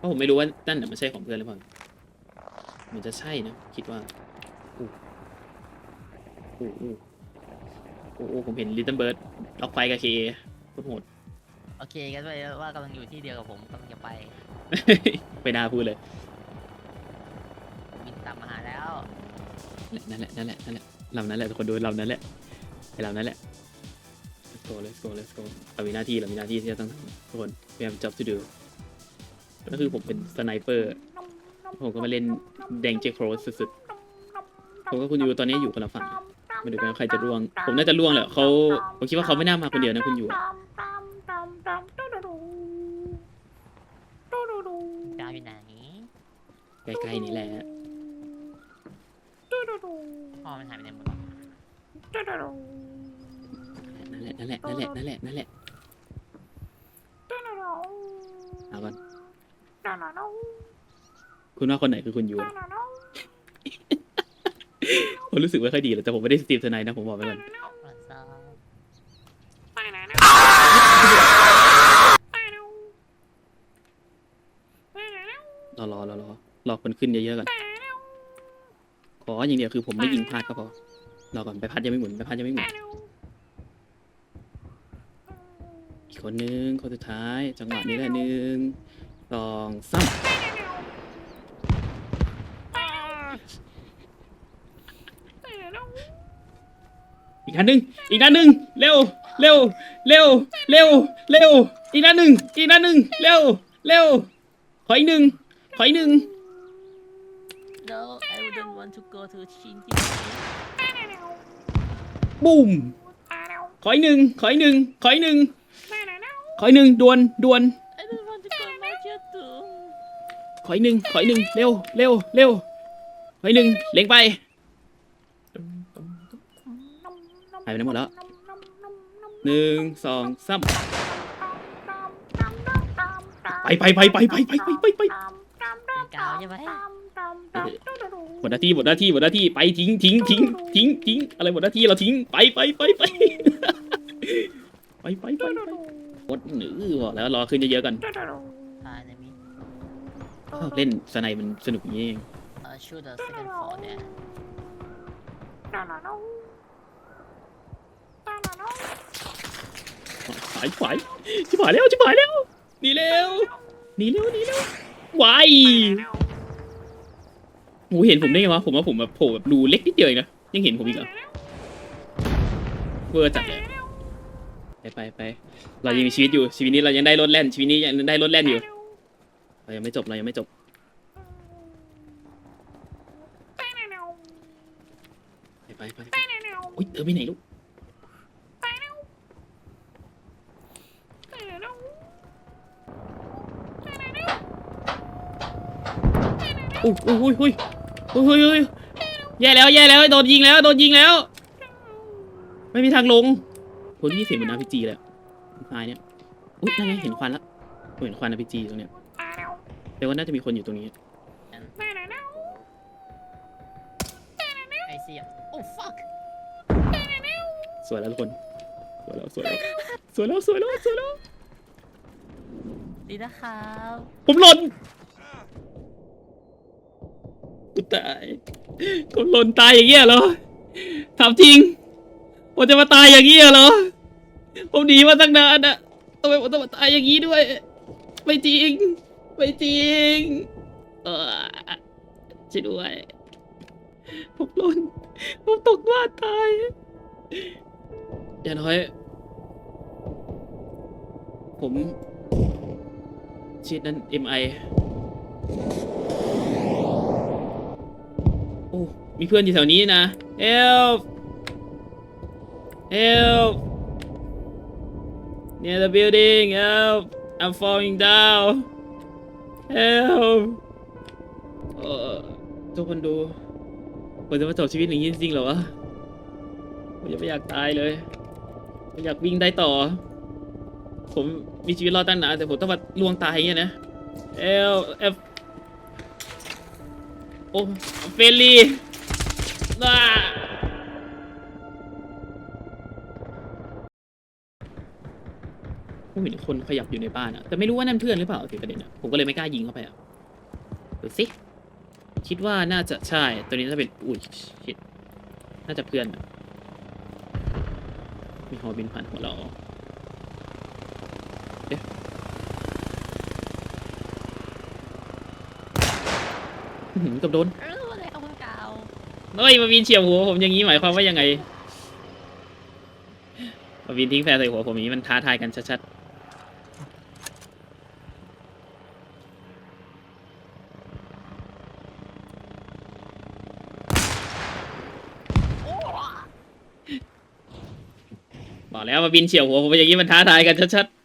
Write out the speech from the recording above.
เพราะผมไม่รู้ว่านั่นน่ะมันใช่ของเพื่อนหรือเปล่ามันจะใช่นะคิดว่าอู้อู้อู้อู้อู้ผมเห็นลิตเติ้ลเบิร์ดล็อกไฟกับเคโคตรโหดโอเคกันไปว่ากำลังอยู่ที่เดียวกับผมกำลังจะไปไม่น่าพูดเลยบินกลับมาหาแล้วนั่นแหละนั่นแหละนั่นแหละลำนั้นแหละทุกคนดูลำนั้นแหละไอ้ลำนั้นแหละ let's go let's go let's go เรามีหน้าที่เรามีหน้าที่ที่จะต้องทำทุกคน we have a job to do ก็คือผมเป็นสไนเปอร์ ผมก็มาเล่นแดงเจคโรสสุดๆผมกับคุณยูตอนนี้อยู่คนละฝั่งไมาดูกันว่าใครจะร่วง ผมน่าจะร่วงแหละเขาผมคิดว่าเขาไม่น่ามาคนเดียวนะคุณยูอะดาวอยู่ไหนใกล้ๆนี่แหละพ่อมันหายไปไหนหมดนั่นแหละนั่นแหละนั่นแหละนั่นแหละนั่นแหละเอาก่อน คุณว่าคนไหนคือคุณยูอะผมรู้สึกไม่ค่อยดีเลยแต่ผมไม่ได้สตีฟทนายนะผมบอกไว้ก่อนปลอดซองรอรอรอรอรอคนขึ้นเยอะๆก่อนขออย่างเดียวคือผมไม่ยิงพลาดก็พอรอก่อนไปพัดยังไม่หมุนไปพัดยังไม่หมุนอีกคนนึงคนสุดท้าย จังหวะนี้แหละหนึ่งสองสาม อีกนัดหนึ่งอีกนัดหนึ่งเร็ว เร็ว เร็ว เร็ว เร็ว อีกนัดหนึ่งอีกนัดหนึ่งเร็ว เร็ว ขออีกหนึ่งขออีกหนึ่ง No I wouldn't want to go to Shinji บูมขออีกหนึ่งขออีกหนึ่งขออีกหนึ่งขออีกหนึ่งด่วนด่วน I don't want to go Machu to ขออีกหนึ่งขออีกหนึ่งเร็ว เร็ว เร็ว ขออีกหนึ่งเล็งไป หายไปไหนหมดแล้วหนึ่งสองสามไปไปไปไปไปไปไปไปไปเป็นกาวใช่ไหมหมดหน้าที่หมดหน้าที่หมดหน้าที่ไปทิ้งทิ้งทิ้งทิ้งทิ้งอะไรหมดหน้าที่เราทิ้งไปไปไปไปไปไปไปไปหมดหนือบอกแล้วรอขึ้นเยอะๆกันพาในมิเล่นสไนมันสนุกอย่างนี้เองเอ่อ shoot the second floor there ขวายขวายชิบหายแล้วชิบหายแล้วหนีเร็วหนีเร็วหนีเร็ววายโหเห็นผมได้ไงวะผมว่าผมแบบโผล่แบบรูเล็กนิดเดียวเองนะยังเห็นผมอีกเหรอเวอร์จัดเลยไปไปไปเรายังมีชีวิตอยู่ชีวิตนี้เรายังได้รถแล่นชีวิตนี้ยังได้รถแล่นอยู่เรายังไม่จบเรายังไม่จบไปไปไปไปอุ้ยเธอไปไหนลูก อุ้ยอุ้ยอุ้ยอุ้ยอุ้ยอุ้ยแย่แล้วแย่แล้วโดนยิงแล้วโดนยิงแล้ว ไม่มีทางลงผมได้ยินเสียงเหมือนอาพีจีเลยตายเนี่ยอุ้ยนั่นไงเห็นควันแล้วผมเห็นควันอาพีจีตรงเนี้ยแปลว่าน่าจะมีคนอยู่ตรงนี้ I see it oh fuck สวยแล้วทุกคนสวยแล้วสวยแล้วสวยแล้วสวยแล้วสวยแล้วดีนะครับ ผมหล่น กูตายผมหล่นตายอย่างเงี้ยเหรอถามจริงผมจะมาตายอย่างเงี้ยเหรอผมหนีมาตั้งนานอะทำไมผมต้องมาตายอย่างงี้ด้วย ไม่จริง ไม่จริง เออช่วยด้วย ผมหล่นผมตกบ้าตายอย่างน้อย ผมชีดนั้น MI มีเพื่อนอยู่แถวนี้นะ help help near the building help I'm falling down help เออทุกคนดูผมจะมาจบชีวิตอย่างนี้จริงๆเหรอวะผมยังไม่อยากตายเลยผมอยากวิ่งได้ต่อ ผมมีชีวิตรอดตั้งนานแต่ผมต้องมาล่วงตายอย่างเงี้ยนะ L F โอ้เฟลลี่ ว้าผมเห็นคนขยับอยู่ในบ้านอะแต่ไม่รู้ว่านั่นเพื่อนหรือเปล่าสิประเด็นอะผมก็เลยไม่กล้ายิงเข้าไปอะดูสิ คิดว่าน่าจะใช่ ตัวนี้น่าจะเป็น อุ้ยชิดน่าจะเพื่อนอะมีฮอบินผ่านหัวเราเอ๊ะกับโดน เฮ้ยมาวินเฉียวหัวผมอย่างนี้หมายความว่ายังไงมาวินทิ้งแฟร์ใส่หัวผมอย่างนี้มันท้าทายกันชัดๆบอกแล้วมาวินเฉียวหัวผมอย่างนี้มันท้าทายกันชัดๆ